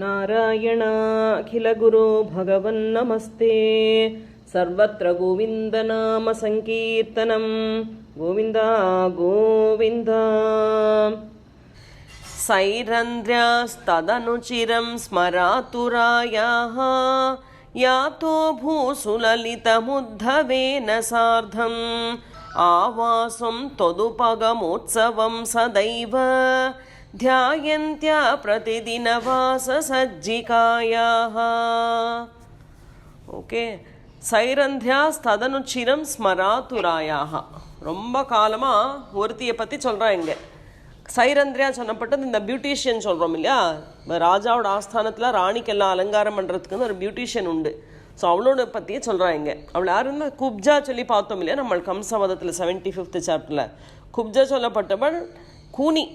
నారాయణ అఖిల గురు భగవన్ నమస్తే సర్వత్ర గోవిందనామ సంకీర్తనం గోవింద గోవింద సైరంధ్ర్యాస్తదనుచిరం స్మరాతురాయాः యాతో భూసులలితముద్ధవేన సార్ధం ఆవాసం తొదుపగమోత్సవం సదైవ ध्यायन्त्या प्रतिदिनवाससज्जिकायाः ஓகே சைரந்தியா ஸ்ததனுச்சிரம் ஸ்மராதுராயாக ரொம்ப காலமாக ஒருத்தியை பற்றி சொல்கிறான் இங்கே சைரந்திரியா சொன்னப்பட்டது இந்த பியூட்டிஷியன் சொல்கிறோம் இல்லையா இப்ப ராஜாவோட ஆஸ்தானத்தில் ராணிக்கெல்லாம் அலங்காரம் பண்ணுறதுக்குன்னு ஒரு பியூட்டிஷியன் உண்டு ஸோ அவளோட பற்றியே சொல்கிறான் இங்கே அவள் யாருன்னா குப்ஜா சொல்லி பார்த்தோம் இல்லையா நம்ம கம்சவதத்தில் செவன்டி ஃபிஃப்த் சாப்டரில் குப்ஜா சொல்லப்பட்டவள் கூனி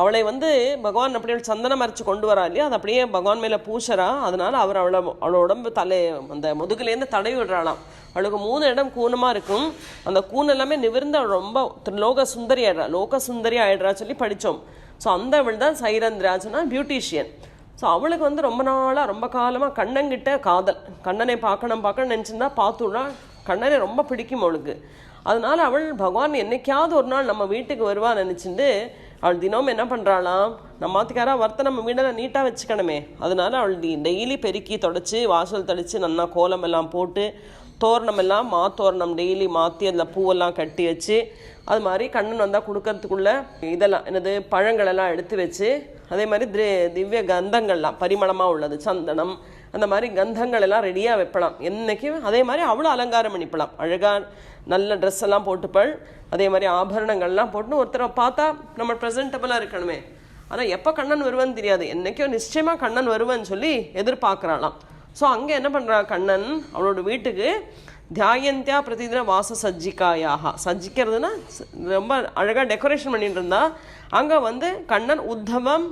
அவளை வந்து பகவான் அப்படியே சந்தனம் அரைச்சி கொண்டு வரா இல்லையா? அது அப்படியே பகவான் மேலே பூசறா. அதனால் அவர் அவளை அவளோட உடம்பு தலை அந்த முதுகுலேருந்து தடவி விடுறாளாம். அவளுக்கு மூணு இடம் கூனமாக இருக்கும். அந்த கூன் எல்லாமே நிவிர்ந்து அவள் ரொம்ப லோக சுந்தரி ஆயிடுறா. லோக சுந்தரி ஆயிடுறா சொல்லி படித்தோம் ஸோ அந்த அவள் தான் சைரந்திராஜனா பியூட்டிஷியன் ஸோ அவளுக்கு வந்து ரொம்ப நாளாக ரொம்ப காலமாக கண்ணங்கிட்ட காதல். கண்ணனை பார்க்கணும் பார்க்கணும் நினச்சிருந்தா பார்த்துடா கண்ணனை ரொம்ப பிடிக்கும் அவளுக்கு. அதனால் அவள் பகவான் என்னைக்காவது ஒரு நாள் நம்ம வீட்டுக்கு வருவான்னு நினச்சிட்டு அவள் தினமும் என்ன பண்ணுறாளாம் நம்ம மாத்திக்காரா வர்த்த நம்ம வீடெல்லாம் நீட்டாக வச்சுக்கணுமே. அதனால அவள் டெய்லி பெருக்கி தொடச்சி வாசல் தெளித்து நல்லா கோலம் எல்லாம் போட்டு தோரணம் எல்லாம் மாத்தோரணம் டெய்லி மாற்றி அதில் பூவெல்லாம் கட்டி வச்சு அது மாதிரி கண்ணன் வந்தால் கொடுக்கறதுக்குள்ள இதெல்லாம் என்னது பழங்களெல்லாம் எடுத்து வச்சு அதே மாதிரி தி- திவ்ய கந்தங்கள்லாம் பரிமளமாக உள்ளது சந்தனம் அந்த மாதிரி கந்தங்கள் எல்லாம் ரெடியாக வைப்பலாம். என்னைக்கும் அதே மாதிரி அவ்வளோ அலங்காரம் பண்ணிப்பலாம். அழகாக நல்ல ட்ரெஸ் எல்லாம் போட்டுப்பள் அதே மாதிரி ஆபரணங்கள்லாம் போட்டுன்னு ஒருத்தரை பார்த்தா நம்ம ப்ரெசன்டபுளாக இருக்கணுமே. ஆனால் எப்போ கண்ணன் வருவான்னு தெரியாது. என்றைக்கும் நிச்சயமாக கண்ணன் வருவான்னு சொல்லி எதிர்பார்க்குறாளாம். ஸோ அங்கே என்ன பண்ணுறா கண்ணன்? அவளோட வீட்டுக்கு தியாயந்தியா பிரதி தின வாச சஜ்ஜிக்காயாக சஜ்ஜிக்கிறதுனா ரொம்ப அழகாக டெக்கரேஷன் பண்ணிட்டு இருந்தா அங்கே வந்து கண்ணன் உத்தவம்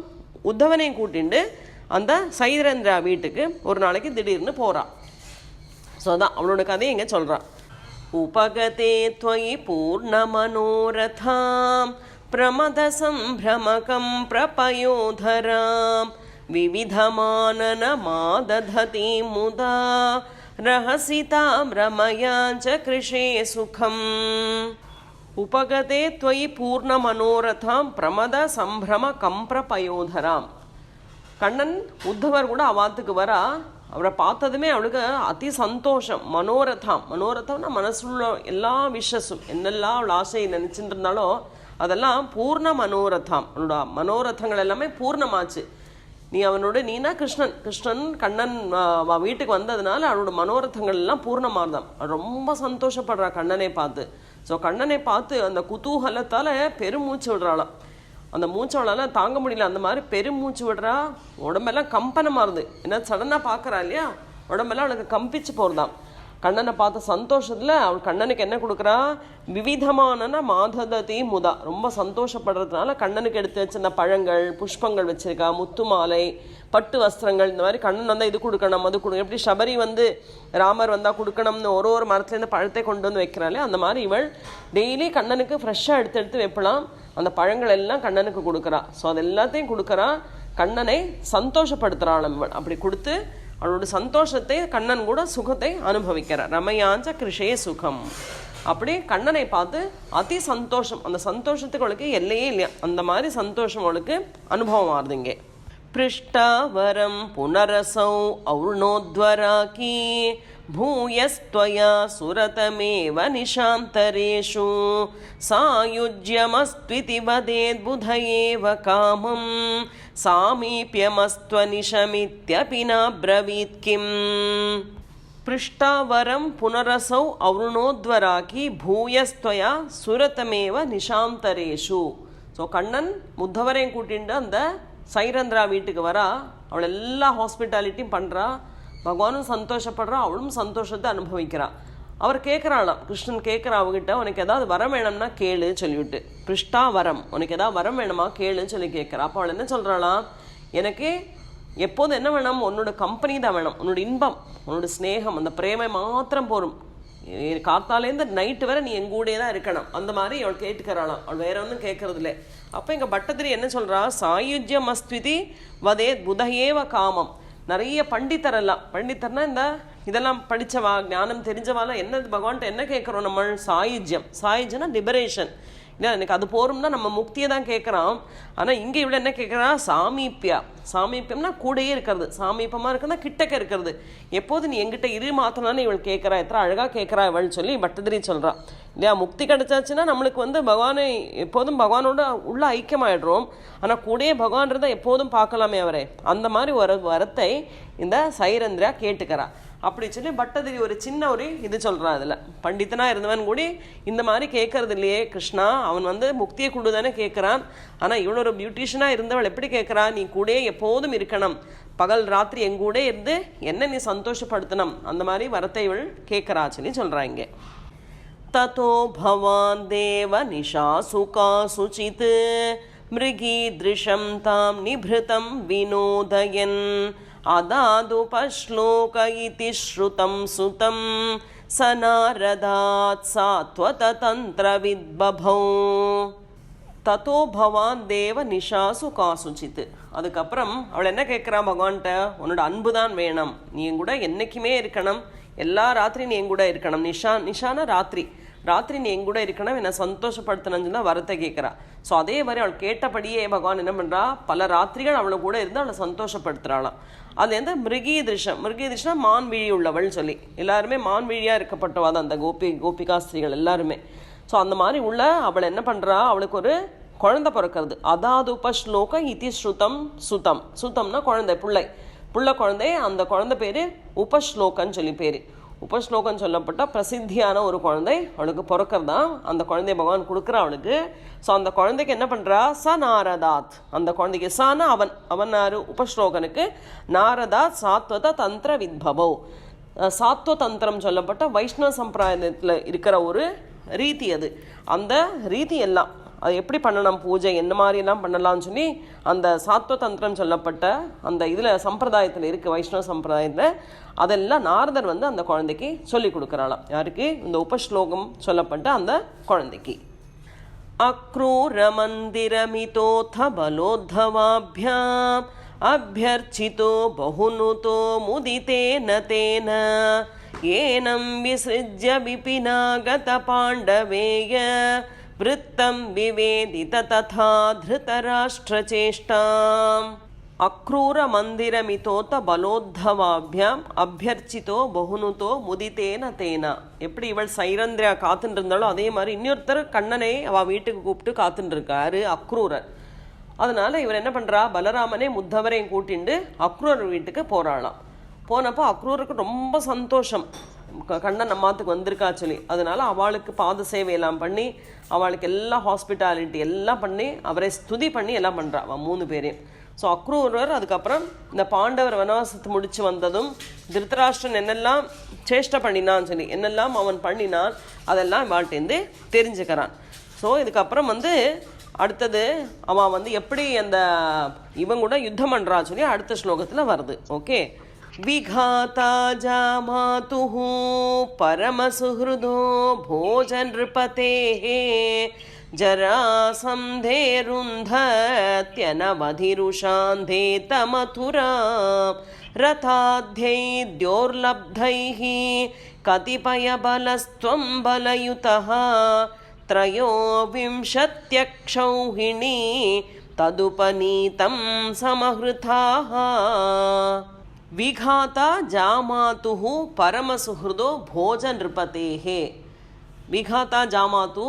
உத்தவனையும் கூட்டிண்டு அந்த சைதரந்திரா வீட்டுக்கு ஒரு நாளைக்கு திடீர்னு போகிறான் ஸோ அதான் அவளோட கதையை இங்கே சொல்கிறான் உபகதே பூர்ண மனோரதாம் பிரமத சம்பிரமகம் பிரபயோதராம் विविधमाननमादधति मुदा रहसि तां रमया च कृषे सुखम् उपगते त्वयि पूर्णमनोरथां प्रमदसम्भ्रमकम्प्रपयोधराम् கண்ணன் உத்தவர் கூட அவாத்துக்கு வரா அவரை பார்த்ததுமே அவளுக்கு அதி சந்தோஷம் மனோரதம் மனோரதம்னா மனசுள்ள எல்லா விஷஸும் என்னெல்லாம் அவள் ஆசையை நினச்சிட்டு இருந்தாலும் அதெல்லாம் பூர்ண மனோரதம் அவளோட மனோரதங்கள் எல்லாமே பூர்ணமாச்சு நீ அவனோட நீனா கிருஷ்ணன். கிருஷ்ணன் கண்ணன் வீட்டுக்கு வந்ததுனால அவனோட மனோரதங்கள் எல்லாம் பூர்ணமார்தம் ரொம்ப சந்தோஷப்படுறா கண்ணனை பார்த்து. ஸோ கண்ணனை பார்த்து அந்த குதூகலத்தால் பெருமூச்சு விடுறாளாம். அந்த மூச்சு தாங்க முடியல. அந்த மாதிரி பெருமூச்சு விடுறா. உடம்பெல்லாம் கம்பனமாக இருது ஏன்னா சடனாக பார்க்குறா இல்லையா? உடம்பெல்லாம் அவளுக்கு கம்பிச்சு போகிறதான் கண்ணனை பார்த்த சந்தோஷத்தில் அவள் கண்ணனுக்கு என்ன கொடுக்குறா? விவிதமான மாதததி முதா. ரொம்ப சந்தோஷப்படுறதுனால கண்ணனுக்கு எடுத்து வச்சிருந்த பழங்கள் புஷ்பங்கள் வச்சுருக்கா முத்து மாலை பட்டு வஸ்திரங்கள் இந்த மாதிரி கண்ணன் வந்தால் இது கொடுக்கணும் அது கொடுக்கணும். எப்படி சபரி வந்து ராமர் வந்தால் கொடுக்கணும்னு ஒரு ஒரு மரத்துலேருந்து பழத்தை கொண்டு வந்து வைக்கிறாளே அந்த மாதிரி இவள் டெய்லி கண்ணனுக்கு ஃப்ரெஷ்ஷாக எடுத்து எடுத்து வைப்பலாம். அந்த பழங்கள் எல்லாம் கண்ணனுக்கு கொடுக்குறா. ஸோ அது எல்லாத்தையும் கொடுக்குறா. கண்ணனை சந்தோஷப்படுத்துகிறாள் இவள். அப்படி கொடுத்து அவளோட சந்தோஷத்தை கண்ணன் கூட சுகத்தை அனுபவிக்கிறார் ரமயாஞ்ச கிருஷே சுகம் அப்படி கண்ணனை பார்த்து அதி சந்தோஷம் அந்த சந்தோஷத்துக்கு அவளுக்கு எல்லையே இல்லையா அந்த மாதிரி சந்தோஷம் அவளுக்கு அனுபவம் ஆறுது இங்கே पृष्टावरं पुनरसौ और्णोद्वराकी भूयस्त्वया सुरतमेव निशान्तरेषु सायुज्यमस्त्विति वदेद्बुध एव कामं सामीप्यमस्त्वनिशमित्यपि नाब्रवीत् किम् पृष्टावरं पुनरसौ और्णोद्वराकी भूयस्त्वया சுரதமேவ நிஷாந்தரேஷு ஸோ கண்ணன் முத்தவரையும் கூட்டிட்டு அந்த சைரந்திரா வீட்டுக்கு வரா அவள் எல்லா ஹாஸ்பிட்டாலிட்டியும் பண்ணுறா பகவானும் சந்தோஷப்படுறா அவளும் சந்தோஷத்தை அனுபவிக்கிறா அவர் கேட்குறாளாம் கிருஷ்ணன் கேட்குறா அவகிட்ட உனக்கு ஏதாவது வரம் வேணும்னா கேளு சொல்லிவிட்டு. பிருஷ்டா வரம் உனக்கு ஏதாவது வரம் வேணுமா கேளுன்னு சொல்லி கேட்குறா அப்போ அவள் என்ன சொல்கிறாளாம் எனக்கு எப்போது என்ன வேணும்? உன்னோட கம்பெனி தான் வேணும். உன்னோட இன்பம் உன்னோட ஸ்நேகம் அந்த பிரேமை மாத்திரம் போரும். காத்தாலேருந்து நைட்டு வரை நீ எங்கூடே தான் இருக்கணும். அந்த மாதிரி அவள் கேட்டுக்கிறாளாம். அவள் வேற ஒன்றும் கேட்கறது இல்லை அப்போ எங்கள் பட்டதிரி என்ன சொல்கிறா சாயுஜ்யம் அஸ்துதி வதே புதையேவ காமம். நிறைய பண்டித்தர் எல்லாம் பண்டித்தர்னா இந்த இதெல்லாம் படிச்சவா ஞானம் தெரிஞ்சவாலாம் என்ன பகவான்கிட்ட என்ன கேட்குறோம் நம்ம? சாயுஜ்யம். சாயுஜ்யம்னா லிபரேஷன் இல்லை எனக்கு அது போரும்னா நம்ம முக்தியை தான் கேட்குறோம். ஆனால் இங்கே இவ்வளோ என்ன கேட்குறா? சாமீப்பியா சாமீப்பியம்னா கூடயே இருக்கிறது. சாமீப்பமாக இருக்குன்னா கிட்டக்க இருக்கிறது. எப்போது நீ எங்கிட்ட இரு மாத்தினான்னு இவள் கேட்குறா? எத்தனை அழகாக கேட்குறா இவள் சொல்லி பட்டதிரி சொல்கிறான் இல்லையா முக்தி கிடைச்சாச்சுன்னா நம்மளுக்கு வந்து பகவானை எப்போதும் பகவானோட உள்ள ஐக்கியமாயிடுறோம். ஆனால் கூடயே பகவான்றதை எப்போதும் பார்க்கலாமே அவரே. அந்த மாதிரி ஒரு வரத்தை இந்த சைரந்திரா கேட்டுக்கிறா. அப்படி சொல்லி பட்டதிரி ஒரு சின்ன ஒரு இது சொல்கிறான் அதில். பண்டித்தனாக இருந்தவன் கூடி இந்த மாதிரி கேட்கறது இல்லையே கிருஷ்ணா. அவன் வந்து முக்தியை கொண்டு தானே கேட்குறான் ஆனால் இவ்வளோ ஒரு பியூட்டிஷியனாக இருந்தவள் எப்படி கேட்குறான் நீ கூட எப்போதும் இருக்கணும். பகல் ராத்திரி எங்கூட இருந்து என்ன நீ சந்தோஷப்படுத்தணும்? அந்த மாதிரி வரத்தை இவள் கேட்குறா சொல்லி சொல்கிறாங்க ததோ பவான் தேவ நிஷாசு மிருகி திருஷம் தாம் நிபிருதம் வினோதயன். अदादुपश्लोक इति श्रुतं सुतं स नारदात् सात्वततन्त्रविद्बभौ தத்தோ பவான் தேவ நிஷாசு காசுச்சித்து அதுக்கப்புறம் அவள் என்ன கேட்குறா பகவான்கிட்ட உன்னோட அன்பு தான் வேணும் நீ என் கூட என்னைக்குமே இருக்கணும் எல்லா ராத்திரி நீ என் கூட இருக்கணும் நிஷா நிஷானா ராத்திரி ராத்திரி நீ எங்கூட இருக்கணும் என்னை சந்தோஷப்படுத்தணும்னு சொன்னால் வரத்தை கேட்குறா. ஸோ அதே மாதிரி அவள் கேட்டபடியே பகவான் என்ன பண்ணுறா பல ராத்திரிகள் அவளை கூட இருந்து அவளை சந்தோஷப்படுத்துகிறாளாம் அது எந்த மிருகீ திருஷம் மிருகீ திருஷம் மான் உள்ளவள்னு உள்ளவள் சொல்லி. எல்லாருமே மான் விழியாக இருக்கப்பட்டவா தான் அந்த கோபி கோபிகாஸ்திரிகள் எல்லாருமே. ஸோ அந்த மாதிரி உள்ள அவள் என்ன பண்ணுறா அவளுக்கு ஒரு குழந்தை பிறக்கிறது. அதாவது உபஸ்லோக இதி ஸ்ருதம் சுதம். சுதம்னா குழந்தை பிள்ளை. புள்ள குழந்தை அந்த குழந்தை பேர் உபஸ்லோகன்னு சொல்லி பேர். உபஸ்லோகம் சொல்லப்பட்ட பிரசித்தியான ஒரு குழந்தை அவளுக்கு பிறக்கிறதா? அந்த குழந்தைய பகவான் கொடுக்குறா அவளுக்கு ஸோ அந்த குழந்தைக்கு என்ன பண்ணுறா ச நாரதாத் அந்த குழந்தைக்கு சானா அவன் அவன் யாரு? உபஸ்லோகனுக்கு. நாரதாத் சாத்வத தந்திர வித்பவோ. சாத்வ தந்திரம் சொல்லப்பட்ட வைஷ்ணவ சம்பிரதாயத்தில் இருக்கிற ஒரு ரீதி அது. அந்த ரீதி எல்லாம் அது எப்படி பண்ணணும் பூஜை என்ன மாதிரியெல்லாம் பண்ணலாம்னு சொல்லி அந்த சாத்வ தந்திரம் சொல்லப்பட்ட அந்த இதில் சம்பிரதாயத்தில் இருக்குது வைஷ்ணவ சம்பிரதாயத்தில் அதெல்லாம் நாரதர் வந்து அந்த குழந்தைக்கு சொல்லி கொடுக்குறாளாம் யாருக்கு இந்த உபஸ்லோகம் சொல்லப்பட்ட அந்த குழந்தைக்கு अक्रूरमन्दिरमितोऽथ बलोद्धवाभ्याम् अभ्यर्चितो बहुनुतो मुदितेन तेन येनं विसृज्य विपिनागतपाण्डवेय वृत्तं विवेदित तथा धृतराष्ट्रचेष्टाम् அக்ரூரமந்திரமிதோத்த பலோத்தவாபியாம் அபியர்ச்சித்தோ பகுனுதோ முதித்தேன தேனா எப்படி இவள் சைரந்திரா காத்துட்டு இருந்தாலும் அதே மாதிரி இன்னொருத்தர் கண்ணனை அவ வீட்டுக்கு கூப்பிட்டு காத்துட்டு இருக்காரு அக்ரூரர் அதனால இவர் என்ன பண்றா பலராமனே முத்தவரையும் கூட்டிண்டு அக்ரூரர் வீட்டுக்கு போறாளாம் போனப்போ அக்ரூருக்கு ரொம்ப சந்தோஷம் க- கண்ணன் அம்மாத்துக்கு வந்திருக்கா சொல்லி. அதனால அவளுக்கு பாத சேவையெல்லாம் பண்ணி அவளுக்கு எல்லாம் ஹாஸ்பிட்டாலிட்டி எல்லாம் பண்ணி அவரை ஸ்துதி பண்ணி எல்லாம் பண்ணுறா அவன் மூணு பேரையும். ஸோ அக்ரூரர் அதுக்கப்புறம் இந்த பாண்டவர் வனவாசத்து முடிச்சு வந்ததும் திருத்தராஷ்டிரன் என்னெல்லாம் சேஷ்டை பண்ணினான்னு சொல்லி என்னெல்லாம் அவன் பண்ணினான் அதெல்லாம் இவாள்கிட்டேருந்து தெரிஞ்சுக்கிறான். ஸோ இதுக்கப்புறம் வந்து அடுத்தது அவன் வந்து எப்படி அந்த இவன் கூட யுத்தம் பண்ணுறான்னு சொல்லி அடுத்த ஸ்லோகத்தில் வருது. ஓகே विघाता जा मातुः परमसुहृदो भोजनृपतेः जरासन्धे रुन्धत्यनवधिरुषान्धे तमथुरा। रथाद्यैर्द्योर्लब्धैः कतिपयबलस्त्वं बलयुतः। त्रयोविंशत्यक्षौहिणी तदुपनीतं समहृताः விகாதா ஜாமாத்து பரமசுஹൃதோ போஜ நிருபதேஹே விகாதா ஜாமாத்து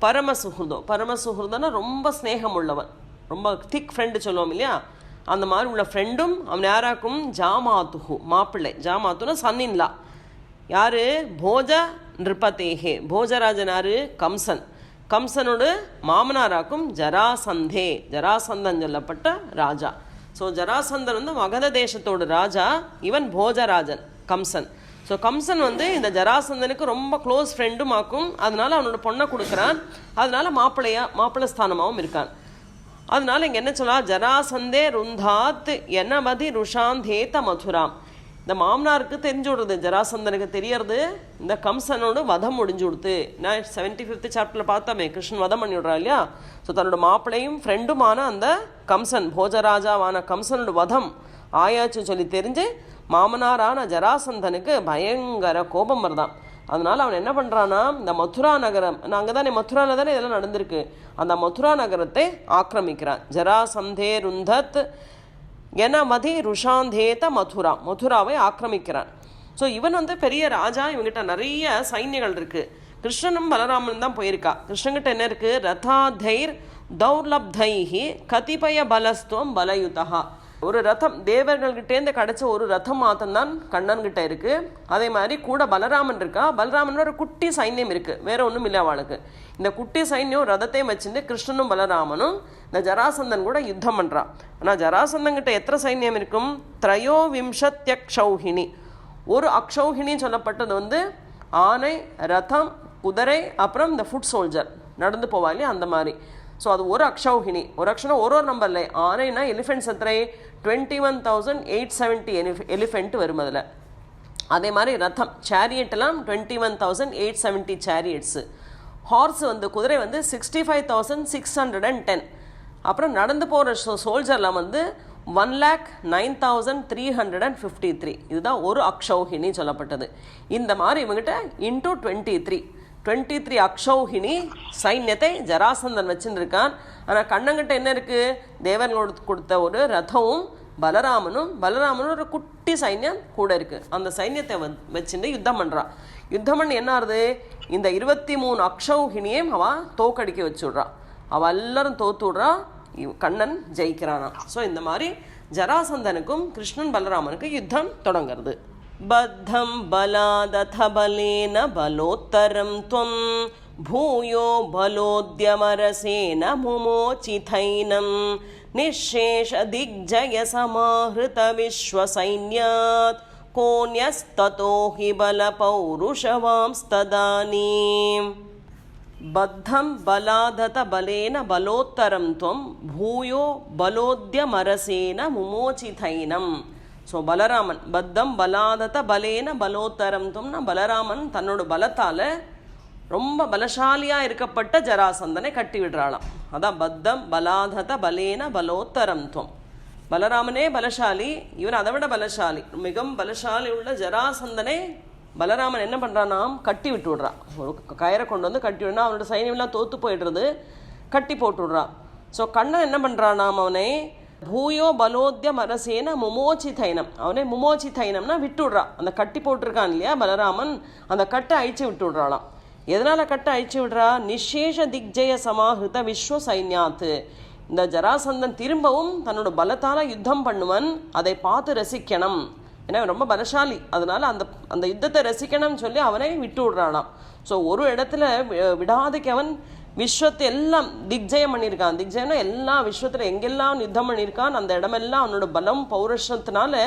பரமசுஹൃதோ பரமசுஹൃதனா ரொம்ப ஸ்நேகம் உள்ளவன் ரொம்ப திக் ஃப்ரெண்டு சொல்லுவோம் இல்லையா? அந்த மாதிரி உள்ள ஃப்ரெண்டும் அவன் யாராக்கும்? ஜாமாத்துஹு மாப்பிள்ளை. ஜாமாத்துனா சன்னின்லா யார்? போஜ நிருபதேஹே போஜராஜனாரு கம்சன். கம்சனோட மாமனாராக்கும் ஜராசந்தே. ஜராசந்தன் சொல்லப்பட்ட ராஜா. ஸோ ஜராசந்தன் வந்து மகத தேசத்தோட ராஜா இவன் போஜராஜன் கம்சன். ஸோ கம்சன் வந்து இந்த ஜராசந்தனுக்கு ரொம்ப க்ளோஸ் ஃப்ரெண்டும் ஆக்கும். அதனால அவனோட பொண்ணை கொடுக்குறான். அதனால மாப்பிள்ளையா மாப்பிள்ளை ஸ்தானமாகவும் இருக்கான். அதனால இங்கே என்ன சொல்லலாம் ஜராசந்தே ருந்தாத் எனமதி ருஷாந்தேத மதுராம். இந்த மாமனாருக்கு தெரிஞ்சு விடுறது ஜராசந்தனுக்கு தெரியறது இந்த கம்சனோட வதம் முடிஞ்சு கொடுத்து நான் செவன்டி ஃபிஃப்த் சாப்டரில் பார்த்தோமே கிருஷ்ணன் வதம் பண்ணி விட்றா இல்லையா? ஸோ தன்னோட மாப்பிளையும் ஃப்ரெண்டுமான அந்த கம்சன் போஜராஜாவான கம்சனோட வதம் ஆயாச்சுன்னு சொல்லி தெரிஞ்சு மாமனாரான ஜராசந்தனுக்கு பயங்கர கோபம் வருதான் அதனால் அவன் என்ன பண்ணுறான்னா இந்த மதுரா நகரம் அங்கே தானே மதுராவில் தானே இதெல்லாம் நடந்திருக்கு. அந்த மதுரா நகரத்தை ஆக்கிரமிக்கிறான். ஜராசந்தே ருந்தத் எனமதி ருஷாந்தேத மதுரா. மதுராவை ஆக்கிரமிக்கிறான். ஸோ இவன் வந்து பெரிய ராஜா இவங்கிட்ட நிறைய சைன்யங்கள் இருக்குது கிருஷ்ணனும் பலராமனும் தான் போயிருக்கா. கிருஷ்ணன்கிட்ட என்ன இருக்கு? ரதாதைர் தௌர்லப்தைஹி கதிபய பலஸ்துவம் பலயுதா ஒரு ரதம் தேவர்கள்கிட்டேருந்து கிடைச்ச ஒரு ரதம் மாத்தம் தான் கண்ணன்கிட்ட இருக்கு. அதே மாதிரி கூட பலராமன் இருக்கா? பலராமன் ஒரு குட்டி சைன்யம் இருக்கு. வேற ஒன்றும் இல்லை அவளுக்கு. இந்த குட்டி சைன்யம் ரதத்தையும் வச்சுட்டு கிருஷ்ணனும் பலராமனும் இந்த ஜராசந்தன் கூட யுத்தம் பண்றா. ஆனால் ஜராசந்தன் கிட்ட எத்தனை சைன்யம் இருக்கும்? திரயோவிம்சத்யக்ஷௌஹினி ஒரு அக்ஷௌஹினி சொல்லப்பட்டது வந்து ஆனை ரதம் குதிரை அப்புறம் இந்த ஃபுட் சோல்ஜர் நடந்து போவா அந்த மாதிரி. ஸோ அது ஒரு அக்ஷௌஹினி ஒரு அக்ஷரம் ஒரு ஒரு நம்பர்ல ஆனைனா எலிஃபென்ட்ஸ் எத்தனை? Twenty one thousand eight seventy elephant வரும் அதில். அதே மாதிரி ரத்தம். சேரியட்லாம் twenty one thousand eight seventy chariots horse வந்து குதிரை வந்து sixty five thousand six hundred and ten அப்புறம் நடந்து போகிற சோல்ஜர்லாம் வந்து one lakh nine thousand three hundred and fifty three இதுதான் ஒரு அக்ஷௌஹினி சொல்லப்பட்டது. இந்த மாதிரி இவங்ககிட்ட into twenty three twenty three akshauhini சைன்யத்தை ஜராசந்தன் வச்சுன்னு இருக்கான் ஆனால் கண்ணங்கிட்ட என்ன இருக்குது தேவர்களோடு கொடுத்த ஒரு ரதமும் பலராமனும் பலராமனும் ஒரு குட்டி சைன்யம் கூட இருக்குது அந்த சைன்யத்தை வந் வச்சுட்டு யுத்தம் பண்ணுறான் யுத்தம் பண்ணி என்ன ஆகுது? இந்த இருபத்தி மூணு அக்ஷௌஹினியையும் அவள் தோக்கடிக்க வச்சுடுறான் அவள் எல்லாரும் தோத்து விடுறா. கண்ணன் ஜெயிக்கிறானா. ஸோ இந்த மாதிரி ஜராசந்தனுக்கும் கிருஷ்ணன் பலராமனுக்கும் யுத்தம் தொடங்குறது. బద్ధం బలాదథ బలేన బలోత్తరం త్వం భూయో బలోద్యమరసేన ముమోచితైనం. నిశ్శేషదిగ్జయసమాహృతవిశ్వసైన్యాత్ కోన్యస్తతో హి బలపౌరుషవాంస్తదానీ బద్ధం బలాదత బలేన బలోత్తరం త్వం భూయో బలోద్యమరసేన ముమోచితైనం. ஸோ பலராமன் பத்தம் பலாதத பலேன பலோத்தரம் பலராமன் தன்னோட பலத்தால் ரொம்ப பலசாலியாக இருக்கப்பட்ட ஜராசந்தனை கட்டி விடுறாளாம் அதான் பத்தம் பலாதத பலேன பலோத்தரம் துவம் பலராமனே பலசாலி இவன் அதை விட பலசாலி மிகவும் பலசாலி உள்ள ஜராசந்தனை பலராமன் என்ன பண்ணுறான்னா கட்டி விட்டு விடுறான் ஒரு கயிறை கொண்டு வந்து கட்டி விடுனா அவனோட சைன்யம்லாம் தோற்று போயிடுறது கட்டி போட்டு விடுறான் ஸோ கண்ணன் என்ன பண்றானாம் அவனை பூயோ பலோத்திய மனசேன முமோச்சி தைனம் அவனே முமோச்சி தைனம்னா அந்த கட்டி போட்டிருக்கான் இல்லையா பலராமன்? அந்த கட்டை அழிச்சு விட்டு எதனால் கட்டை அழிச்சு விடுறா? நிஷேஷ திக்ஜய சமாஹிருத விஸ்வ சைன்யாத்து. இந்த ஜராசந்தன் திரும்பவும் தன்னோட பலத்தால யுத்தம் பண்ணுவன். அதை பார்த்து ரசிக்கணும். ஏன்னா ரொம்ப பலசாலி. அதனால அந்த அந்த யுத்தத்தை ரசிக்கணும்னு சொல்லி அவனை விட்டு விடுறானாம் ஸோ ஒரு இடத்துல விடாதுக்கு அவன். விஸ்வத்தை எல்லாம் திக்ஜயம் பண்ணியிருக்கான். திக்ஜயம்னா எல்லா விஸ்வத்தில் எங்கெல்லாம் யுத்தம் பண்ணியிருக்கான் அந்த இடமெல்லாம் அவனோட பலம் பௌருஷத்தினால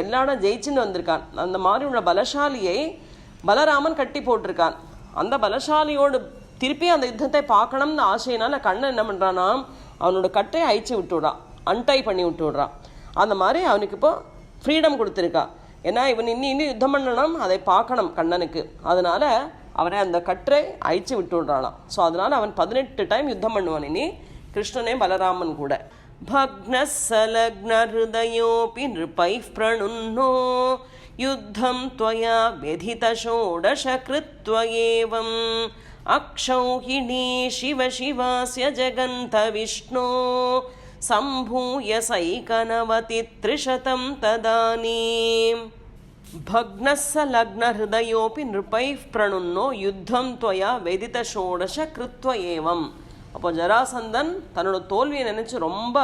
எல்லா இடம் ஜெயிச்சுன்னு வந்திருக்கான். அந்த மாதிரி உள்ள பலசாலியை பலராமன் கட்டி போட்டிருக்கான். அந்த பலசாலியோடு திருப்பி அந்த யுத்தத்தை பார்க்கணும்னு ஆசையினால கண்ணன் என்ன பண்ணுறான்னா அவனோட கட்டையை அழிச்சு விட்டுடுறான் அன்டை பண்ணி விட்டு விடுறான் அந்த மாதிரி அவனுக்கு இப்போ ஃப்ரீடம் கொடுத்துருக்கா. ஏன்னா இவன் இன்னி இன்னும் யுத்தம் பண்ணணும் அதை பார்க்கணும் கண்ணனுக்கு. அதனால அவனை அந்த கற்றை அழிச்சு விட்டு விடுறானாம் ஸோ அதனால அவன் பதினெட்டு டைம் யுத்தம் பண்ணுவான் இனி கிருஷ்ணனே பலராமன் கூட भग्नस्सलग्नहृदयोऽपि नृपैः प्रणुन्नो युद्धं त्वया व्यधितषोडशकृत्व एवम् अक्षौहिणी शिव शिवास्य जगन्थविष्णो सम्भूय सैकनवति त्रिशतं तदानीम् भग्नस्स लग्नहृदयोऽपि नृपैः प्रणुन्नो யுத்தம் त्वया வெதித ஷோடச கிருத்வ ஏவம் அப்போ ஜராசந்தன் தன்னோட தோல்வியை நினைச்சு ரொம்ப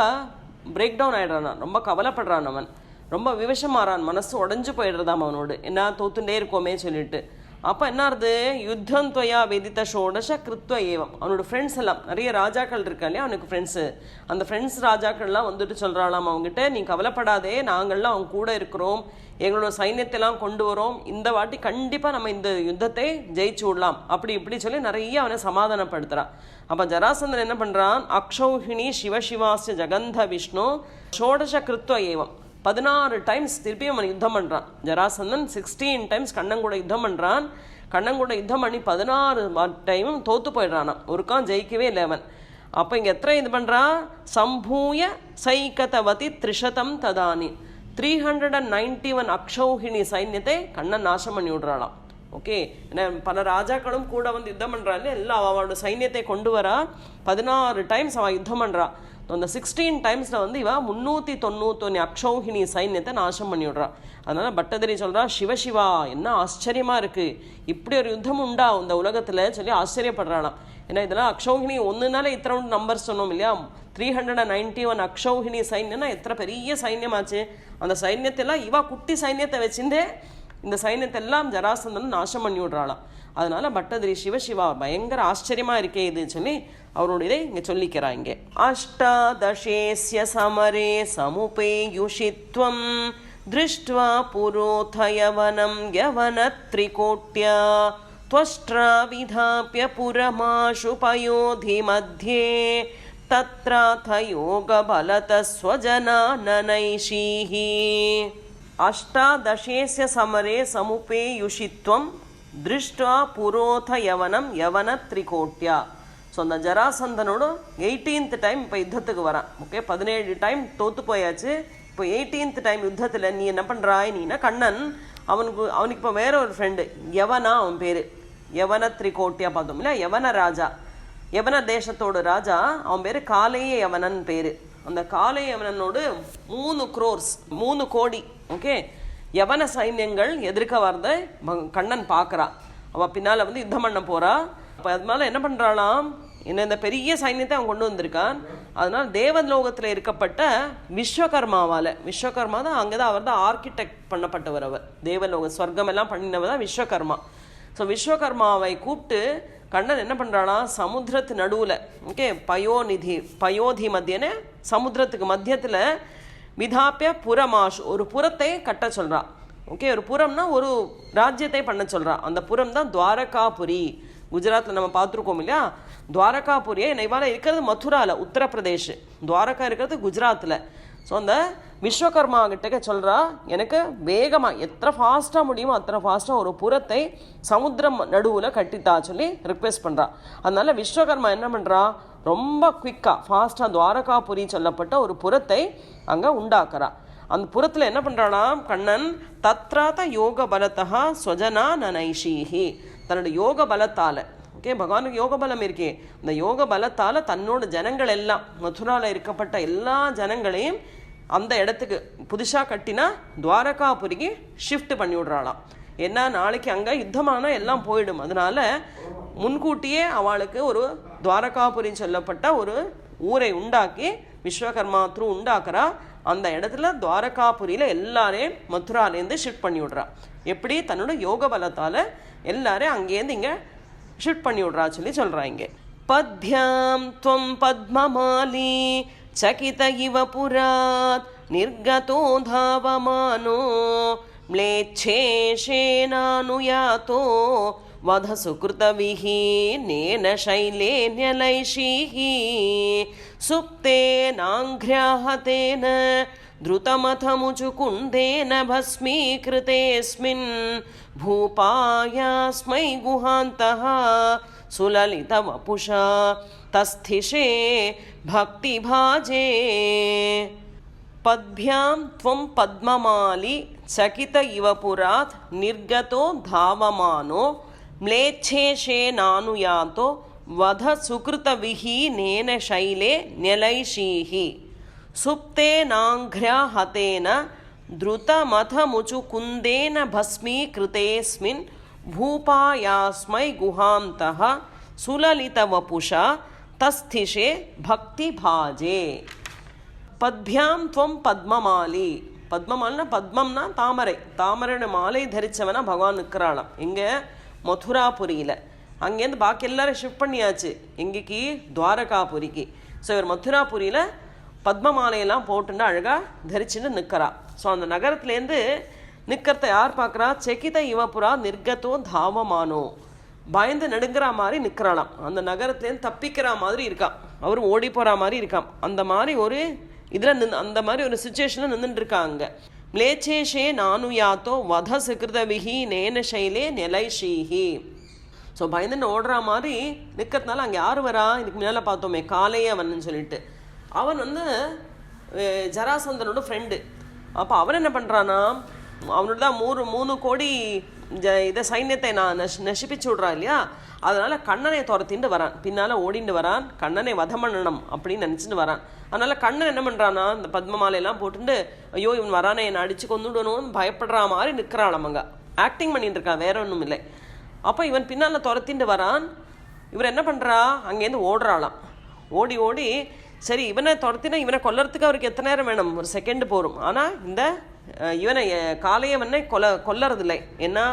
பிரேக் டவுன் ஆயிடுறான் ரொம்ப கவலைப்படுறான் அவன் ரொம்ப விவசமாறான் மனசு உடைஞ்சு போயிடுறதாம் அவனோடு என்ன தோத்துட்டே இருக்கோமே சொல்லிட்டு அப்போ என்ன ஆறுது யுத்தம் துவயா வெதித்த ஷோடச கிருத்வ ஏவம் அவனோட ஃப்ரெண்ட்ஸ் எல்லாம் நிறைய ராஜாக்கள் இருக்கா இல்லையா அவனுக்கு ஃப்ரெண்ட்ஸு அந்த ஃப்ரெண்ட்ஸ் ராஜாக்கள்லாம் வந்துட்டு சொல்கிறாளாம் அவங்ககிட்ட நீ கவலைப்படாதே நாங்கள்லாம் அவங்க கூட இருக்கிறோம் எங்களோட சைன்யத்தெல்லாம் கொண்டு வரோம். இந்த வாட்டி கண்டிப்பாக நம்ம இந்த யுத்தத்தை ஜெயிச்சு விடலாம். அப்படி இப்படி சொல்லி நிறைய அவனை சமாதானப்படுத்துறான். அப்போ ஜராசந்தன் என்ன பண்ணுறான் அக்ஷௌஹிணி சிவசிவாசிய ஜகந்த விஷ்ணு ஷோடச கிருத்வ ஏவம். பதினாறு டைம்ஸ் திருப்பியும் அவன் யுத்தம் பண்ணுறான் ஜராசந்தன் சிக்ஸ்டீன் டைம்ஸ் கண்ணங்கூட யுத்தம் பண்ணுறான் கண்ணங்கூட யுத்தம் பண்ணி பதினாறு டைமும் தோத்து போயிடுறான். ஒருக்கான் ஜெயிக்கவே இல்லை அவன். அப்போ இங்கே எத்தனை இது பண்ணுறான் சம்பூய சைகதவதி த்ரிஷதம் ததானி. Three hundred and ninety one அக்ஷௌஹிணி சைன்யத்தை கண்ணன் நாசம் பண்ணி விடுறாளாம் ஓகே ஏன்னா பல ராஜாக்களும் கூட வந்து யுத்தம் பண்ணுறாள் எல்லாம் அவளோட சைன்யத்தை கொண்டு வரா பதினாறு டைம்ஸ் அவள் யுத்தம் பண்ணுறா அந்த சிக்ஸ்டீன் டைம்ஸில் வந்து இவன் முந்நூற்றி தொண்ணூத்தொன்று அக்ஷௌஹிணி சைன்யத்தை நாசம் பண்ணி விடுறா அதனால் பட்டதிரி சொல்கிறா சிவசிவா என்ன ஆச்சரியமாக இருக்குது இப்படி ஒரு யுத்தம் உண்டா இந்த உலகத்தில் சொல்லி ஆச்சரியப்படுறாளாம் ஏன்னா இதெல்லாம் அக்ஷௌஹிணி ஒன்றுனால இத்தனை நம்பர் சொன்னோம் இல்லையா three hundred and ninety one அக்ஷௌஹிணி சைன்யம்னா எத்தனை பெரிய சைன்யமாச்சு அந்த சைன்யத்தெல்லாம் இவா குட்டி சைன்யத்தை வச்சுட்டே இந்த சைன்யத்தை எல்லாம் ஜராசந்தன் நாசம் பண்ணி விடுறாளாம் அதனால பட்டதிரி சிவசிவா பயங்கர ஆச்சரியமா இருக்கே இது சொல்லி அவரோட இதை இங்க சொல்லிக்கிறா இங்கே அஷ்டாதசேஸ்ய சமரே சமுபேயுஷித்வம் திருஷ்டுவா புரோதயவனம் யவனத்ரிகோட்யா त्वष्ट्रा विधाप्य पुरमाशु पयोधि मध्ये तत्राथ योगबलतः स्वजनाननैषीः अष्टादशेस्य समरे समुपेयुषित्वं दृष्ट्वा पुरोथ யவனம் யவன திரிகோட்டியா ஸோ அந்த ஜராசந்தனோட எயிட்டீன்த் டைம் இப்போ யுத்தத்துக்கு வரான் ஓகே பதினேழு டைம் தோத்து போயாச்சு இப்போ எயிட்டீன்த் டைம் யுத்தத்தில் நீ என்ன பண்ணுறாய் நீனா கண்ணன் அவனுக்கு அவனுக்கு இப்போ வேற ஒரு ஃப்ரெண்டு யவனா அவன் பேர் யவன திரிகோட்டியா பார்த்தோம் இல்லையா யவன ராஜா யவன தேசத்தோட ராஜா அவன் பேர் காலேய யவனன் பேர். அந்த காலை யவனனோடு மூணு குரோர்ஸ் மூணு கோடி ஓகே யவன சைன்யங்கள் எதிர்க்க வரத கண்ணன் பார்க்குறான் அவள் பின்னால் வந்து யுத்தம் பண்ண போறா. அப்போ அதனால என்ன பண்ணுறாளாம் என்ன இந்த பெரிய சைன்யத்தை அவன் கொண்டு வந்திருக்கான். அதனால் தேவலோகத்தில் இருக்கப்பட்ட விஸ்வகர்மாவால் விஸ்வகர்மா தான் அங்கே தான் அவர் தான் ஆர்கிடெக்ட் பண்ணப்பட்டவர் அவர். தேவலோக ஸ்வர்க்கம் எல்லாம் பண்ணினவர் தான் விஸ்வகர்மா. ஸோ விஸ்வகர்மாவை கூப்பிட்டு கண்ணன் என்ன பண்ணுறானா சமுத்திரத்து நடுவில் ஓகே பயோநிதி பயோதி மத்தியன சமுத்திரத்துக்கு மத்தியத்தில் விதாப்பிய புறமாஷ் ஒரு புறத்தை கட்ட சொல்கிறான் ஓகே ஒரு புறம்னா ஒரு ராஜ்யத்தை பண்ண சொல்கிறான் அந்த புறம் தான் துவாரகாபுரி. குஜராத்தில் நம்ம பார்த்துருக்கோம் இல்லையா? துவாரகாபுரியை இவால இருக்கிறது மதுராவில் உத்தரப்பிரதேஷ். துவாரகா இருக்கிறது குஜராத்தில் ஸோ அந்த விஸ்வகர்மா கிட்டக்க சொல்கிறா எனக்கு வேகமாக எத்தனை ஃபாஸ்ட்டாக முடியுமோ அத்தனை ஃபாஸ்ட்டாக ஒரு புறத்தை சமுத்திரம் நடுவில் கட்டித்தா சொல்லி ரிக்வெஸ்ட் பண்ணுறா அதனால் விஸ்வகர்மா என்ன பண்ணுறா ரொம்ப குயிக்காக ஃபாஸ்ட்டாக துவாரகாபுரி சொல்லப்பட்ட ஒரு புறத்தை அங்கே உண்டாக்குறா. அந்த புறத்தில் என்ன பண்ணுறானா கண்ணன் தத்ராத யோக பலத்தா ஸ்வஜனா நனைஷீஹி. தன்னோட யோக பலத்தால் ஓகே பகவானுக்கு யோக பலம் இருக்கே. அந்த யோக பலத்தால் தன்னோட ஜனங்கள் எல்லாம் மதுராவில் இருக்கப்பட்ட எல்லா ஜனங்களையும் அந்த இடத்துக்கு புதுசாக கட்டினா துவாரகாபுரிக்கு ஷிஃப்ட் பண்ணி விடுறாளாம். ஏன்னா நாளைக்கு அங்கே யுத்தமான எல்லாம் போயிடும். அதனால முன்கூட்டியே அவளுக்கு ஒரு துவாரகாபுரி சொல்லப்பட்ட ஒரு ஊரை உண்டாக்கி விஸ்வகர்மா த்ரூ உண்டாக்குறா. அந்த இடத்துல துவாரகாபுரியில் எல்லாரையும் மதுராலேருந்து ஷிஃப்ட் பண்ணி விடுறா. எப்படி? தன்னோட யோக பலத்தால் எல்லாரையும் அங்கேருந்து இங்கே ஷிஃப்ட் பண்ணி விடுறா சொல்லி சொல்கிறா இங்கே. பத்யாம் துவம் பத்மமாலி चकित इव पुरात्, निर्गतो धावमानो म्लेच्छेषेनानुयातो वधसुकृतविहीनेन शैले न्यलैषीः सुप्तेनाङ्घ्र्याहतेन द्रुतमथमुचुकुण्डेन भस्मीकृतेऽस्मिन्, भूपायास्मै गुहान्तः, सुललितवपुषा तस्थिषे भक्तिभाजे पद्भ्यां त्वं पद्ममालि, चकित इव पुरात्, निर्गतो धावमानो म्लेच्छेषेनानुयातो वध सुकृतविहीनेन शैले न्यलैषीः सुप्तेनाङ्घ्र्याहतेन द्रुतमथमुचुकुन्देन भस्मीकृतेऽस्मिन् भूपायास्मै गुहान्तः, सुललितवपुषा தஸ்திஷே பக்தி பாஜே பத்யாம் துவம் பத்மமாலி பத்மமாலினா பத்மம்னா தாமரை தாமரைன்னு மாலை தரித்தவனா பகவான் நிற்கிறாளாம். இங்கே மதுராபுரியில். அங்கேருந்து பாக்கி எல்லாரும் ஷிஃப்ட் பண்ணியாச்சு. எங்கேக்கு துவாரகாபுரிக்கு. ஸோ இவர் மதுராபுரியில் பத்ம மாலையெல்லாம் போட்டுன்னு அழகாக தரிச்சுன்னு நிற்கிறா ஸோ அந்த நகரத்துலேருந்து நிற்கிறத யார் பார்க்குறா? செக்கித யுவபுரா நிர்கத்தோ தாவமானோ. பயந்து நடுங்கிற மாதிரி நிற்கிறாளாம் அந்த நகரத்துலேருந்து தப்பிக்கிற மாதிரி இருக்கான் அவர் ஓடி போகிற மாதிரி இருக்கான் அந்த மாதிரி ஒரு இதில் நின் அந்த மாதிரி ஒரு சுச்சுவேஷனில் நின்றுட்டு இருக்காங்க மிளேச்சேஷே நானு யாத்தோ வத சுகிருதவிஹி நேன சைலே நிலைஷீஹி ஸோ பயந்துன்னு ஓடுற மாதிரி நிற்கிறதுனால அங்கே யார் வரா? இதுக்கு முன்னால் பார்த்தோமே காலையே அவன்னு சொல்லிட்டு. அவன் வந்து ஜராசந்தனோட ஃப்ரெண்டு அப்போ அவன் என்ன பண்ணுறான்னா அவனோட தான் மூணு மூணு கோடி இதை சைன்யத்தை நான் நஷ் நசிப்பிச்சு விட்றான் இல்லையா? அதனால் கண்ணனை துரத்திட்டு வரான். பின்னால் ஓடிண்டு வரான். கண்ணனை வதம் பண்ணணும் அப்படின்னு நினச்சிட்டு வரான். அதனால் கண்ணன் என்ன பண்ணுறான்னா இந்த பத்ம மாலையெல்லாம் போட்டுட்டு ஐயோ இவன் வரானே என்னை அடித்து கொண்டுடணும்னு பயப்படுற மாதிரி நிற்கிறான் அவங்க ஆக்டிங் பண்ணிட்டு இருக்கான் வேற ஒன்றும் இல்லை. அப்போ இவன் பின்னால் துரத்திண்டு வரான். இவர் என்ன பண்ணுறா அங்கேருந்து ஓடுறாளாம். ஓடி ஓடி சரி இவனை துரத்தினா இவனை கொல்லறதுக்கு அவருக்கு எத்தனை நேரம் வேணும்? ஒரு செகண்டு போகும் ஆனால் இந்த இவனை அஹ், காளையவனை கொல்ல கொல்லறதில்லை. ஏன்னா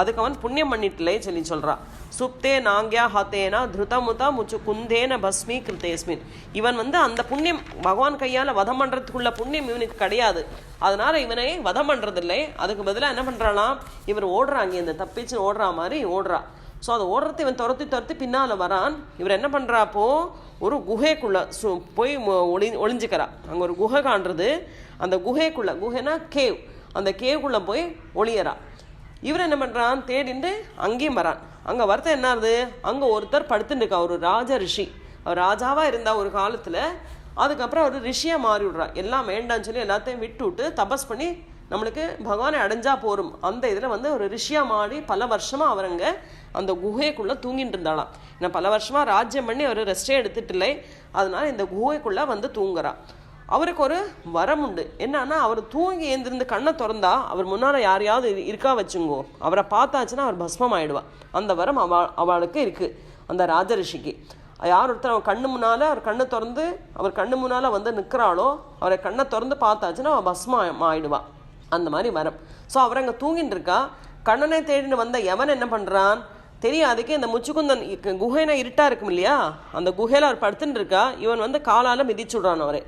அதுக்கு அவன் புண்ணியம் பண்ணிட்டில்லை சொல்லி சொல்கிறான் சுப்தே நாங்கியா ஹாத்தேனா திருதமுதா முச்சு குந்தேன பஸ்மி கிருத்தேஸ்மின். இவன் வந்து அந்த புண்ணியம் பகவான் கையால் வதம் பண்ணுறதுக்குள்ள புண்ணியம் இவனுக்கு கிடையாது. அதனால் இவனை வதம் பண்ணுறதில்லை அதுக்கு பதிலாக என்ன பண்ணுறானா இவர் ஓடுறாங்க இந்த தப்பிச்சு ஓடுறா மாதிரி ஓடுறா. ஸோ அதை ஓடுறது இவன் துரத்தி துரத்தி பின்னால் வரான். இவர் என்ன பண்ணுறாப்போ ஒரு குகைக்குள்ளே சு போய் மொ- ஒளி ஒளிஞ்சுக்கிறா. அங்கே ஒரு குகை காண்றது. அந்த குகைக்குள்ளே குகைனா கேவ் அந்த கேவுக்குள்ளே போய் ஒளியறா. இவர் என்ன பண்ணுறான் தேடிண்டு அங்கேயும் வரான். அங்கே வரத்த என்ன ஆகுது? அங்கே ஒருத்தர் படுத்துட்டுருக்கா ஒரு ராஜ ரிஷி. அவர் ராஜாவாக இருந்தால் ஒரு காலத்தில் அதுக்கப்புறம் அவர் ரிஷியாக மாறி விடுறா எல்லாம் வேண்டாம்னு சொல்லி எல்லாத்தையும் விட்டு விட்டு தபஸ் பண்ணி நம்மளுக்கு பகவானை அடைஞ்சா போரும். அந்த இதில் வந்து ஒரு ரிஷியாக மாறி பல வருஷமாக அவர் அங்கே அந்த குகைக்குள்ளே தூங்கிட்டு இருந்தாளாம். நான் பல வருஷமாக ராஜ்யம் பண்ணி அவர் ரெஸ்டே எடுத்துட்டு இல்லை. அதனால இந்த குகைக்குள்ளே வந்து தூங்குறான் அவருக்கு ஒரு வரம் உண்டு. என்னன்னா அவர் தூங்கி எழுந்திருந்து கண்ணை திறந்தா அவர் முன்னால் யாரையாவது இருக்கா வச்சுங்கோ. அவரை பார்த்தாச்சுன்னா அவர் பஸ்மம் ஆயிடுவா அந்த வரம் அவ அவளுக்கு இருக்கு. அந்த ராஜரிஷிக்கு. யார் ஒருத்தர் அவன் கண்ணு முன்னால் அவர் கண்ணை திறந்து அவர் கண்ணு முன்னால் வந்து நிற்கிறாளோ அவரை கண்ணை திறந்து பார்த்தாச்சுன்னா அவள் பஸ்மம் ஆயிடுவாள் அந்த மாதிரி வரம் ஸோ அவர் அங்கே தூங்கிட்டு இருக்கா கண்ணனை தேடின்னு வந்த எவன் என்ன பண்ணுறான் தெரியாதுக்கு இந்த முச்சுக்குந்தன் குகைனா இருட்டாக இருக்கும் இல்லையா? அந்த குகையில் அவர் படுத்துட்டு இருக்கா இவன் வந்து காலால் மிதிச்சு விடுறான் அவரை.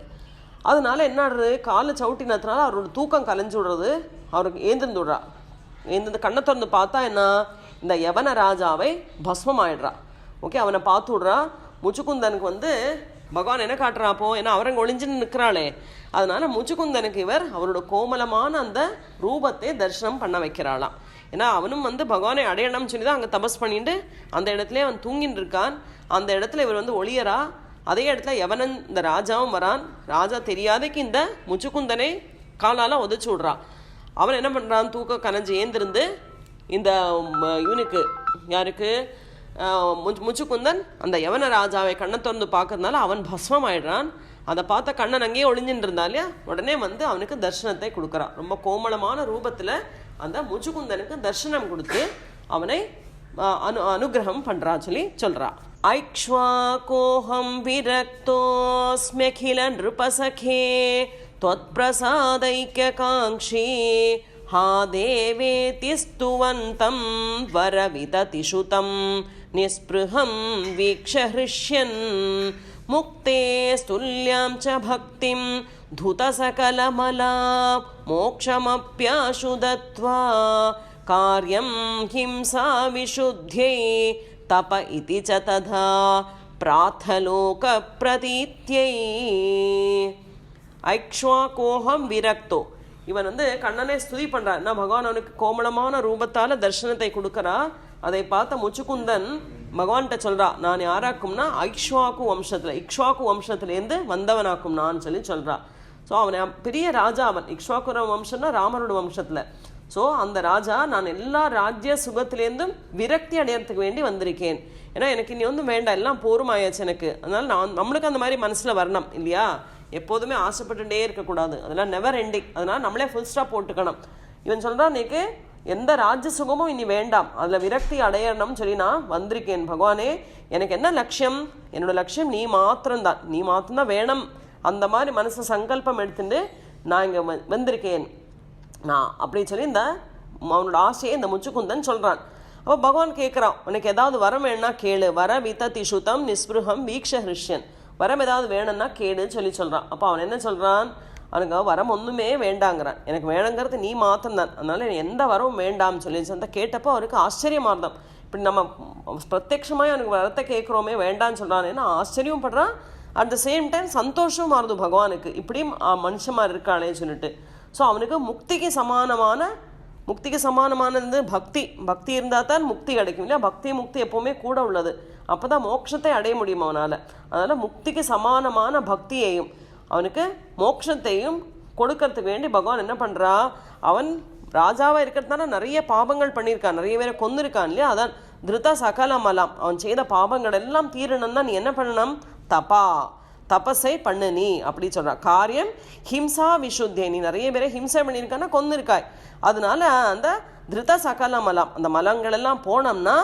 அதனால என்ன ஆடுறது? காலை சவுட்டினதுனால அவரோட தூக்கம் கலைஞ்சு விடுறது. அவருக்கு ஏந்திருந்து விடுறா. ஏந்திருந்து கண்ணை திறந்து பார்த்தா என்ன? இந்த யவன ராஜாவை பஸ்மம் ஆயிடுறா ஓகே அவனை பார்த்து விடுறா. முச்சுக்குந்தனுக்கு வந்து பகவான் என்ன காட்டுறா அப்போ? ஏன்னா அவரங்க ஒளிஞ்சுன்னு நிற்கிறாளே அதனால முச்சுக்குந்தனுக்கு இவர் அவரோட கோமலமான அந்த ரூபத்தை தரிசனம் பண்ண வைக்கிறாளாம். ஏன்னா அவனும் வந்து பகவானை அடையணும்னு சொல்லி தான் அங்கே தபஸ் பண்ணிட்டு அந்த இடத்துல அவன் தூங்கின்னு இருக்கான். அந்த இடத்துல இவர் வந்து ஒளியரா அதே இடத்துல எவனன் இந்த ராஜாவும் வரான். ராஜா தெரியாதைக்கு இந்த முச்சுக்குந்தனை காலால் உதைச்சு விடுறான் அவன் என்ன பண்ணுறான் தூக்க கனஞ்சு ஏந்திருந்து இந்த இவனுக்கு யாருக்கு? முச்சுக்குந்தன் அந்த யவன ராஜாவை கண்ணை திறந்து பார்க்கறதுனால அவன் பஸ்மம் ஆயிடுறான் அதை பார்த்த கண்ணன் அங்கேயே ஒளிஞ்சுட்டு இருந்தா இல்லையா உடனே வந்து அவனுக்கு தர்சனத்தை கொடுக்குறான் ரொம்ப கோமளமான ரூபத்தில் அந்த முச்சுக்குந்தனுக்கு தர்சனம் கொடுத்து அவனை ஆஹ், அனு அனுகிரகம் பண்றா சொல்லி சொல்றா ஐக்ஷ்வாகோஹம் விரக்தோஸ்மியகில நிருபசகே त्वत्प्रसादैक्यकाङ्क्षी हा देवेति स्तुवन्तं वरविदतिषुतं నిస్పృహం వీక్ష హృష్యన్ ముక్తేస్తుల్యాం చ భక్తిం ధుతసకలమలా మోక్షమప్యాశు దత్వా కార్యం హింసా విశుద్ధ్యై తప ఇది చ తథా ప్రాத்தலோகப்பிரதீத்யை ஐக்ஷ்வாகோகம் விரக்தோ இவன் வந்து கண்ணனை ஸ்துதி பண்ணுறான் நான் பகவான் அவனுக்கு கோமளமான ரூபத்தால் தர்ஷனத்தை கொடுக்குறான் அதை பார்த்த முச்சுக்குந்தன் பகவான்கிட்ட சொல்றா நான் யாராக்கும்னா ஐக்ஷ்வாக்கு வம்சத்துல இக்ஷ்வாக்கு வம்சத்துலேருந்து வந்தவனாக்கும் நான் சொல்லி சொல்றா. ஸோ அவன் பெரிய ராஜா அவன். இக்ஷ்வாக்குர வம்சம்னா ராமரோட வம்சத்துல. ஸோ அந்த ராஜா நான் எல்லா ராஜ்ய சுகத்திலேருந்தும் விரக்தி அடையறதுக்கு வேண்டி வந்திருக்கேன். ஏன்னா எனக்கு இனி ஒன்றும் வேண்டாம். எல்லாம் போருமாயாச்சு எனக்கு. அதனால நான் நம்மளுக்கு அந்த மாதிரி மனசுல வரணும் இல்லையா? எப்போதுமே ஆசைப்பட்டுட்டே இருக்கக்கூடாது. அதெல்லாம் நெவர் எண்டிங் அதனால நம்மளே ஃபுல் ஸ்டாப் போட்டுக்கணும். இவன் சொல்றான் நீக்கு எந்த ராஜ்ய சுகமும் இனி வேண்டாம். அதில் விரக்தி அடையணும்னு சொல்லி நான் வந்திருக்கேன். பகவானே எனக்கு என்ன லட்சியம்? என்னோட லட்சியம் நீ மாத்திரம்தான். நீ மாத்திரம்தான் வேணும். அந்த மாதிரி மனசு சங்கல்பம் எடுத்துட்டு நான் இங்கே வந்திருக்கேன். நான் அப்படி சொல்லி இந்த அவனோட ஆசையை இந்த முச்சுக்குந்தன் சொல்கிறான் அப்போ பகவான் கேட்குறான் உனக்கு ஏதாவது வரம் வேணும்னா கேளு. வர வித்த திஷுதம் நிஸ்பிருகம் வீக்ஷ ஹிருஷ்யன். வரம் ஏதாவது வேணும்னா கேளுன்னு சொல்லி சொல்கிறான் அப்போ அவன் என்ன சொல்கிறான் அவனுக்கு வரம் ஒன்றுமே வேண்டாங்கிறான். எனக்கு வேணுங்கிறது நீ மாத்திரம்தான். அதனால எந்த வரவும் வேண்டாம்னு சொல்லி அந்த கேட்டப்போ அவருக்கு ஆச்சரியமாக இருந்தான் இப்படி நம்ம பிரத்யட்சமாக அவனுக்கு வரத்தை கேட்குறோமே வேண்டாம்னு சொல்கிறானேன்னு ஆச்சரியம் படுறான். அட் த சேம் டைம் சந்தோஷம் மாறுது பகவானுக்கு. இப்படியும் மனுஷமாக மனுஷமா சொல்லிட்டு. ஸோ அவனுக்கு முக்திக்கு சமானமான முக்திக்கு சமானமானது பக்தி. பக்தி இருந்தால் தான் முக்தி கிடைக்கும் இல்லையா? பக்தி முக்தி எப்போவுமே கூட உள்ளது. அப்போ தான் மோட்சத்தை அடைய முடியும் அவனால். அதனால் முக்திக்கு சமானமான பக்தியையும் அவனுக்கு மோட்சத்தையும் கொடுக்கறதுக்கு வேண்டி பகவான் என்ன பண்ணுறா அவன் ராஜாவாக இருக்கிறதுனால நிறைய பாபங்கள் பண்ணியிருக்கான் நிறைய பேரை கொந்திருக்கான் இல்லையா? அதான் திருதா சகலமலாம். அவன் செய்த பாபங்கள் எல்லாம் தீரணும்னா நீ என்ன பண்ணணும்? தபா. தபஸை பண்ணு நீ அப்படி சொல்கிறான் காரியம் ஹிம்சா விஷுத்தே நீ நிறைய பேரை ஹிம்சை பண்ணியிருக்கான்னா கொந்திருக்காய் அதனால அந்த திருத சகல மலம் அந்த மலங்கள் எல்லாம் போனோம்னா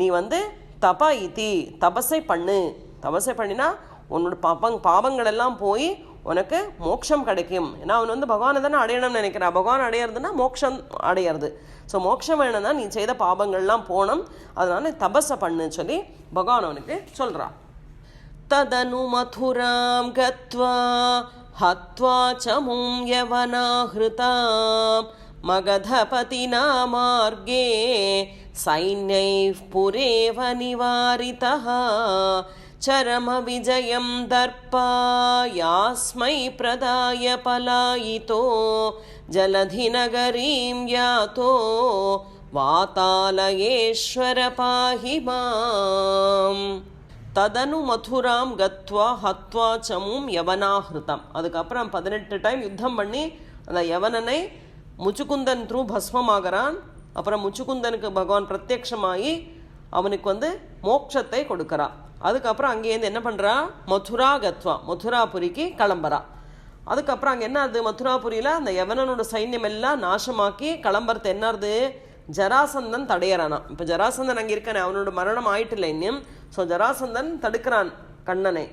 நீ வந்து தபா இத்தி தபஸை பண்ணு. தபஸை பண்ணினா உன்னோட பாபங் பாவங்கள் எல்லாம் போய் உனக்கு மோட்சம் கிடைக்கும். ஏன்னா அவன் வந்து பகவானை தானே அடையணும்னு நினைக்கிறான். பகவான் அடையிறதுனா மோட்சம் அடையிறது. ஸோ மோட்சம் வேணும்னா நீ செய்த பாபங்கள்லாம் போனோம் அதனால் தபஸை பண்ணுன்னு சொல்லி பகவான் அவனுக்கு சொல்கிறான் ததனு மதுராம் கத்வா ஹத்வா சமும் யவனாஹிருதாம் மகதபதினா மார்கே சைன்யைப் புரேவ நிவாரிதா चरमविजयं दर्पायास्मै प्रदाय पलायितो जलधिनगरीं यातो वातालयेश्वर पाहि माम् ததனு மதுராம் கத்வா ஹத்வா சமும் யவனாஹிருதம் அதுக்கப்புறம் பதினெட்டு டைம் யுத்தம் பண்ணி அந்த யவனனை முச்சுக்குந்தன் த்ரூ பஸ்மமாகறான் அப்புறம் முச்சுக்குந்தனுக்கு பகவான் பிரத்யக்ஷமாகி அவனுக்கு வந்து மோட்சத்தை கொடுக்கறான் அதுக்கப்புறம் அங்கேருந்து என்ன பண்ணுறா மதுரா கத்வா மதுராபுரிக்கு கிளம்புறா. அதுக்கப்புறம் அங்கே என்ன ஆகுது? மதுராபுரியில் அந்த யவனனோட சைன்யம் எல்லாம் நாசமாக்கி கிளம்புறது என்ன ஆகுது ஜராசந்தன் தடையறானா. இப்போ ஜராசந்தன் அங்கே இருக்கானே அவனோட மரணம் ஆயிட்டில்ல இன்னும். ஸோ ஜராசந்தன் தடுக்கிறான் கண்ணனை.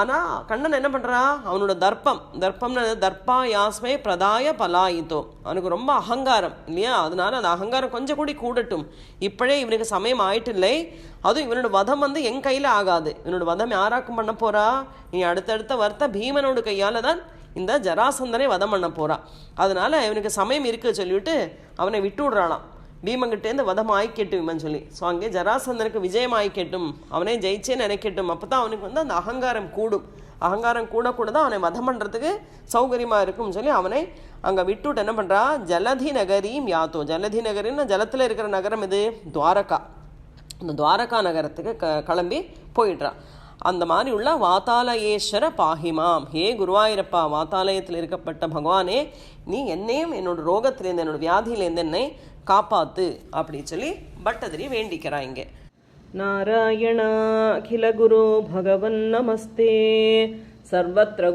ஆனால் கண்ணன் என்ன பண்ணுறா அவனோட தர்ப்பம். தர்ப்பம்னு தர்ப்பா யாஸ்மை பிரதாய பலாயித்தோ அவனுக்கு ரொம்ப அகங்காரம் இல்லையா? அதனால அந்த அகங்காரம் கொஞ்சம் கூடி கூடட்டும். இப்பழே இவனுக்கு சமயம் ஆயிட்டில்லை. அதுவும் இவனோட வதம் வந்து என் கையில் ஆகாது. இவனோட வதம் யாராக்கும் பண்ண போறா? நீ அடுத்தடுத்த வர்த்த பீமனோட கையால் தான் இந்த ஜராசந்தனை வதம் பண்ண போறா. அதனால இவனுக்கு சமயம் இருக்கு சொல்லிவிட்டு அவனை விட்டு விடுறானாம் பீமங்கிட்டேருந்து வதம் ஆயிக்கட்டும் சொல்லி. ஸோ அங்கே ஜராசந்தனுக்கு விஜயம் கேட்டும். அவனே ஜெயிச்சே நினைக்கட்டும். அப்போ தான் அவனுக்கு வந்து அந்த அகங்காரம் கூடும். அகங்காரம் கூட கூட தான் அவனை வதம் பண்ணுறதுக்கு சௌகரியமாக இருக்கும்னு சொல்லி அவனை அங்கே விட்டுவிட்டு என்ன பண்ணுறா ஜலதி நகரியும் யாத்தோ. ஜலதி நகரின்னு ஜலத்தில் இருக்கிற நகரம் இது துவாரகா. அந்த துவாரகா நகரத்துக்கு க கிளம்பி போயிடுறான் அந்த மாதிரி உள்ள வாத்தாலயேஸ்வர பாகிமாம் ஹே குருவாயிரப்பா வாத்தாலயத்தில் இருக்கப்பட்ட பகவானே நீ என்னையும் என்னோட ரோகத்திலேருந்து என்னோட வியாதியிலேருந்து என்னை காப்பாத்து அப்படி சொல்லி பட்டதிரி வேண்டிக்கிறான் இங்கே. நாராயண அகில குரு பகவன் நமஸ்தே சர்வத்திர